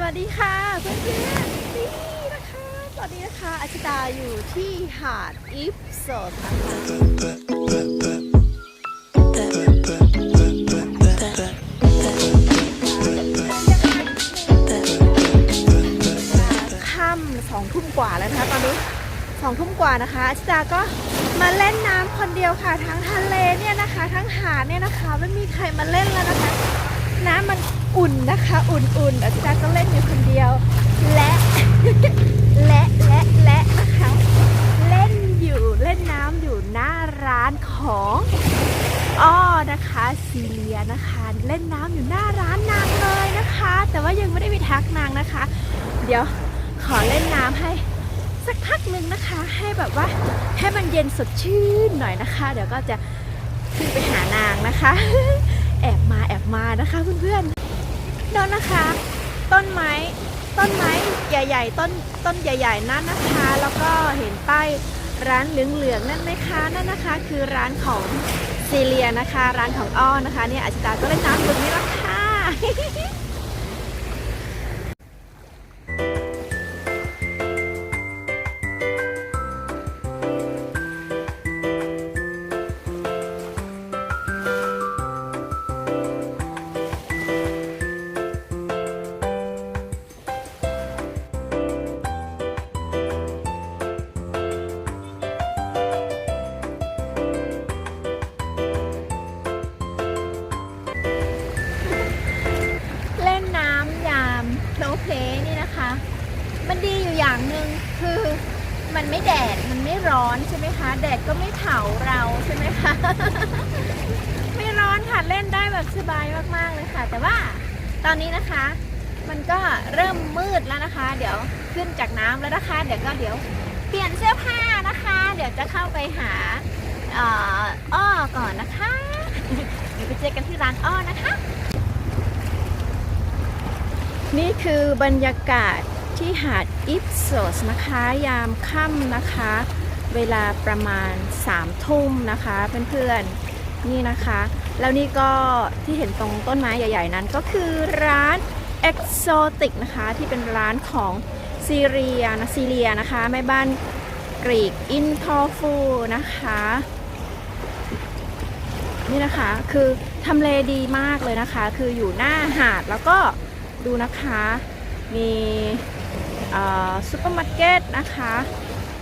สวัสดีค่ะเพื่อนๆนี่นะคะตอนนี้นะคะอาชิตาอยู่ที่หาดอิฟโซดนะคะค่ำสองทุ่มกว่าแล้วนะคะตอนนี้สองทุ่มกว่านะคะอาชิตาก็มาเล่นน้ำคนเดียวค่ะทั้งทะเลเนี่ยนะคะ ทั้งหาดเนี่ยนะคะ ไม่มีใครมาเล่นแล้วนะคะ น้ำมัน อุ่นนะคะ อุ่นๆอาจารย์ก็เล่นอยู่คนเดียว และและและและนะคะ เล่นอยู่เล่นน้ำอยู่หน้าร้านของอ้อนะคะซีเลียนะคะ เล่นน้ำอยู่หน้าร้านนางเลยนะคะ แต่ว่ายังไม่ได้ไปทักนางนะคะ เดี๋ยวขอเล่นน้ำให้สักพักหนึ่งนะคะ ให้แบบว่าให้มันเย็นสดชื่นหน่อยนะคะ เดี๋ยวก็จะขึ้นไปหานางนะคะ แอบมาแอบมานะคะเพื่อนๆ นนนะคะ ต้นไม้ ต้นไม้ใหญ่ๆ ต้นต้นใหญ่ ๆ นั่นนะคะ แล้วก็เห็นป้ายร้านเหลืองๆนั่นไหมคะ นั่นนะคะ คือร้านของซีเลียนะคะ ร้านของอ้อนะคะ เนี่ยอาชิตาก็เล่นน้ำอยู่นี่ละค่ะ มันดีอยู่อย่างหนึ่งคือมันไม่แดดมันไม่ร้อนใช่ไหมคะ แดดก็ไม่เผาเราใช่ไหมคะ ไม่ร้อนค่ะเล่นได้แบบสบายมากๆเลยค่ะ แต่ว่าตอนนี้นะคะ มันก็เริ่มมืดแล้วนะคะ เดี๋ยวขึ้นจากน้ำแล้วนะคะ เดี๋ยวก็เดี๋ยวเปลี่ยนเสื้อผ้านะคะ เดี๋ยวจะเข้าไปหาอ่ออ้อก่อนนะคะเดี๋ยวไปเจอกันที่ร้านอ้อนะคะ นี่คือบรรยากาศที่หาดอิฟโซสนะคะ ยามค่ำนะคะ เวลาประมาณ3ทุ่มนะคะเพื่อนๆนี่นะคะ แล้วนี่ก็ที่เห็นตรงต้นไม้ใหญ่ ๆ นั้นก็คือร้าน Exotic นะคะที่เป็นร้านของซีเรียนะซีเรียนะคะแม่บ้านกรีกอินทอฟูนะคะนี่นะคะคือทำเลดีมากเลยนะคะ คืออยู่หน้าหาดแล้วก็ ดูนะคะ มีซูเปอร์มาร์เก็ตนะคะ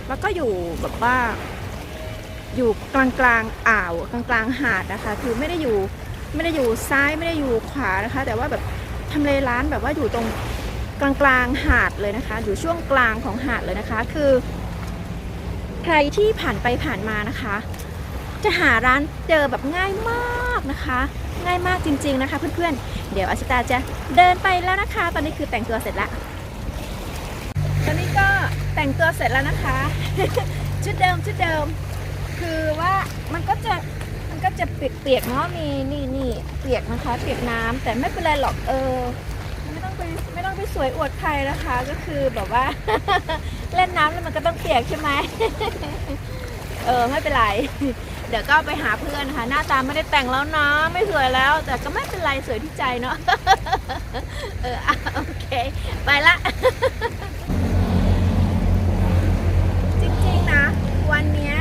แล้วก็อยู่แบบว่า อยู่กลางกลางๆอ่าวกลางกลางๆหาดนะคะ คือไม่ได้อยู่ไม่ได้อยู่ซ้ายไม่ได้อยู่ขวานะคะ แต่ว่าแบบทำเลร้านแบบว่าอยู่ตรงกลางกลางๆหาดเลยนะคะ อยู่ช่วงกลางของหาดเลยนะคะ คือ ใครที่ผ่านไปผ่านมานะคะ จะหาร้านเจอแบบง่ายมากนะคะ ง่ายมากจริง ๆ นะคะเพื่อนๆ เดี๋ยวอาชิตาจะเดินไปแล้วนะคะ ตอนนี้คือแต่งตัวเสร็จแล้วตอนนี้ก็แต่งตัวเสร็จแล้วนะคะ ชุดเดิมชุดเดิม คือว่ามันก็จะมันก็จะเปียกๆเนาะมีนี่นี่เปียกนะคะเปียกน้ำแต่ไม่เป็นไรหรอกเออไม่ต้องไปไม่ต้องไปสวยอวดใครนะคะก็คือแบบว่า เล่นน้ำแล้วมันก็ต้องเปียกใช่ไหมเออไม่เป็นไร เดี๋ยวก็ไปหาเพื่อนค่ะ หน้าตาไม่ได้แต่งแล้วนะ ไม่สวยแล้ว แต่ก็ไม่เป็นไรสวยที่ใจเนาะเอออะโอเค ไปละ จริงๆนะ วันนี้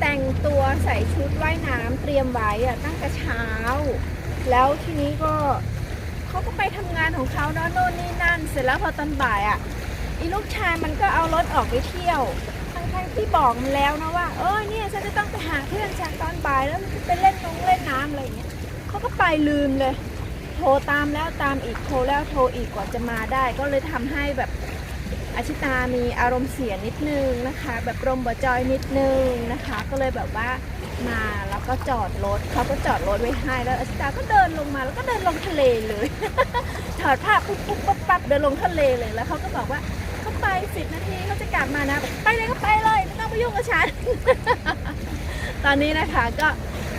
แต่งตัวใส่ชุดว่ายน้ำเตรียมไว้อะตั้งแต่เช้า แล้วทีนี้ก็เขาก็ไปทำงานของเขาเนาะโน่นนี่นั่น เสร็จแล้วพอตอนบ่ายอะอีลูกชายมันก็เอารถออกไปเที่ยวทั้งๆที่บอกมันแล้วนะว่า เออเนี่ยฉันจะายแล้วมันจะไปเล่นน้องเล่นน้ำอะไรอย่างเงี้ยเขาก็ไปลืมเลย โทรตามแล้วตามอีกโทรแล้วโทรอีกกว่าจะมาได้ ก็เลยทำให้แบบอาชิตามีอารมณ์เสียนิดนึงนะคะ แบบรมบ่จอยนิดนึงนะคะ ก็เลยแบบว่ามาแล้วก็จอดรถเขาก็จอดรถไว้ให้แล้วอาชิตาก็เดินลงมาแล้วก็เดินลงทะเลเลยถอดผ้าปุ๊บปุ๊บปั๊บปั๊บเดินลงทะเลเลยแล้วเขาก็บอกว่าเขาไปสิบนาทีเขาจะกลับมานะไปเลยก็ไปเลยไม่ต้องไปยุ่งกับฉัน ตอนนี้นะคะก็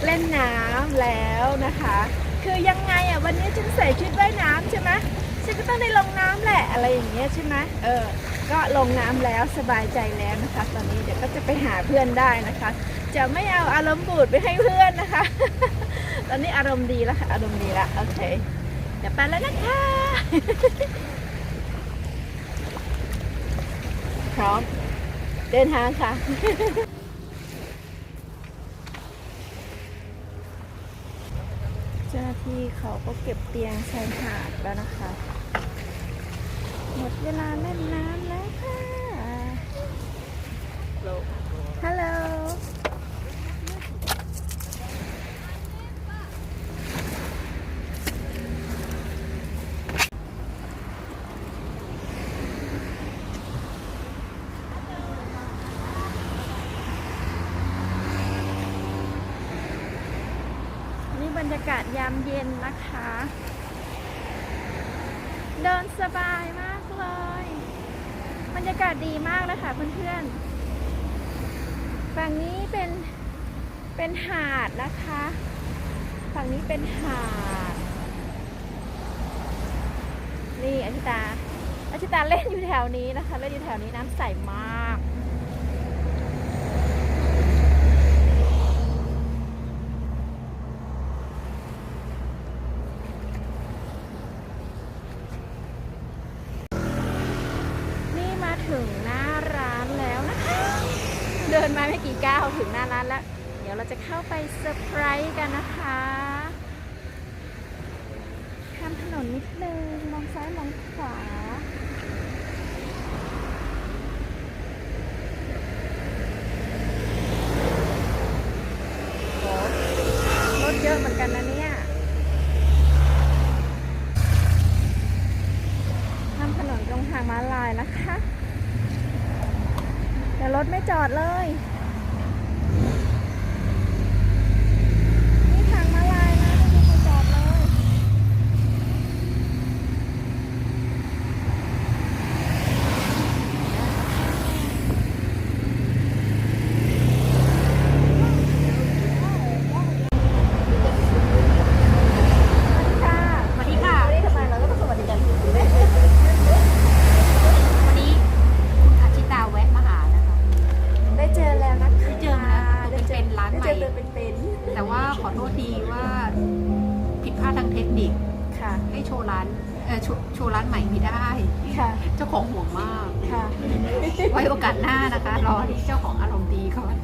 เล่นน้ำแล้วนะคะ คือยังไงอะวันนี้ฉันใส่ชุดว่ายน้ำใช่ไหมฉันก็ต้องได้ลงน้ำแหละอะไรอย่างเงี้ยใช่ไหมเออ ก็ลงน้ำแล้วสบายใจแล้วนะคะ ตอนนี้เดี๋ยวก็จะไปหาเพื่อนได้นะคะ จะไม่เอาอารมณ์บูดไปให้เพื่อนนะคะ ตอนนี้อารมณ์ดีแล้วค่ะอารมณ์ดีละโอเคเดี๋ยวไปแล้วนะคะพร้อมเดินทางค่ะ ที่เขาก็เก็บเตียงชายหาดแล้วนะคะ หมดเวลาเล่นน้ำแล้วค่ะ ฮัลโหล นี่บ รรยากาศยามเย็นนะคะ เดินสบายมากเลย บรรยากาศดีมากนะคะเพื่อนๆ ฝั่งนี้เป็นเป็นหาดนะคะ ฝั่งนี้เป็นหาด นี่อาชิตาอาชิตาเล่นอยู่แถวนี้นะคะ เล่นอยู่แถวนี้น้ำใสมาก นี่มาถึงหน้าร้านแล้วนะคะ เดินมาไม่กี่ก้าว ถึงหน้าร้านแล้ว เดี๋ยวเราจะเข้าไปเซอร์ไพรส์กันนะคะข้ามถนนนิดนึงมองซ้ายมองขวาโรถเยอะเหมือนกันนะเนี่ยข้ามถนนตรงทางม้าลายนะคะ แต่รถไม่จอดเลย นี่ทางม้าลายนะไม่มีใครจอดเลย ค่ะ สวัสดีค่ะ วันนี้ทำไมเราก็ต้องสวัสดีกันถึงได้ วันนี้คุณอาชิตาแวะมาหานะคะ ได้เจอแล้วนะคะ ได้เจอมาแล้วตัวเป็นๆร้านใหม่ ได้เจอตัวเป็น แต่ว่าขอโทษทีว่าผิดพลาดทางเทคนิคๆค่ะ ให้โชว์ร้านเออโชว์โชว์ร้านใหม่ไม่ได้ ค่ะ เจ้าของห่วงมาก ค่ะ ไว้โอกาสหน้านะคะ รอที่เจ้าของอารมณ์ดีก่อน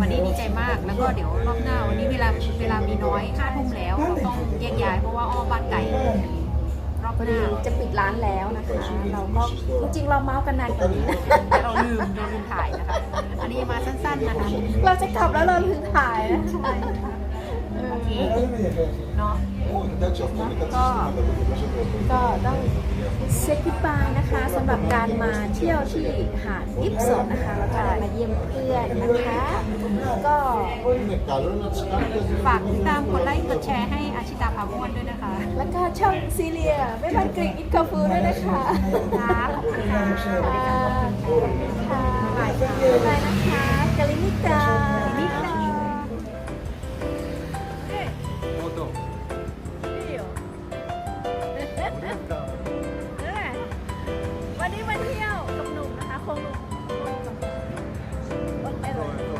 วันนี้ดีใจมากแล้วก็เดี๋ยวรอบหน้าวันนี้เวลาเวลามีน้อยห้าทุ่มแล้วเราต้องแยกย้ายเพราะว่าอ้อมบ้านไก่รอบ พอหดีน้าจะปิดร้านแล้วนะคะ เราก็จริงๆเราเมาส์กันนานกว่านี้นะเราลืมเราลืมถ่ายนะคะ อันนี้มาสั้นๆนะคะ เราจะกลับแล้วเราลืมถ่ายนะใช่เออโอเคเนาะ ก็ก็ต้องเซ็กบายนะคะสำหรับการมาเที่ยวที่หาดอิปสดนะคะแล้วก็ได้มาเยี่ยมเพื่อนนะคะ ก็ฝากติดตามกดไลค์กดแชร์ให้อาชิตาพาม่วนด้วยนะคะ แล้วก็ช่องซีเรียไม่บันกรีกอินคาฟูด้วยนะคะค่ะขอบคุณค่ะค่ะค่ะบายบายนะคะ วันนี้มาเที่ยวกับหนุ่มนะคะคงหนุ่มไปเลย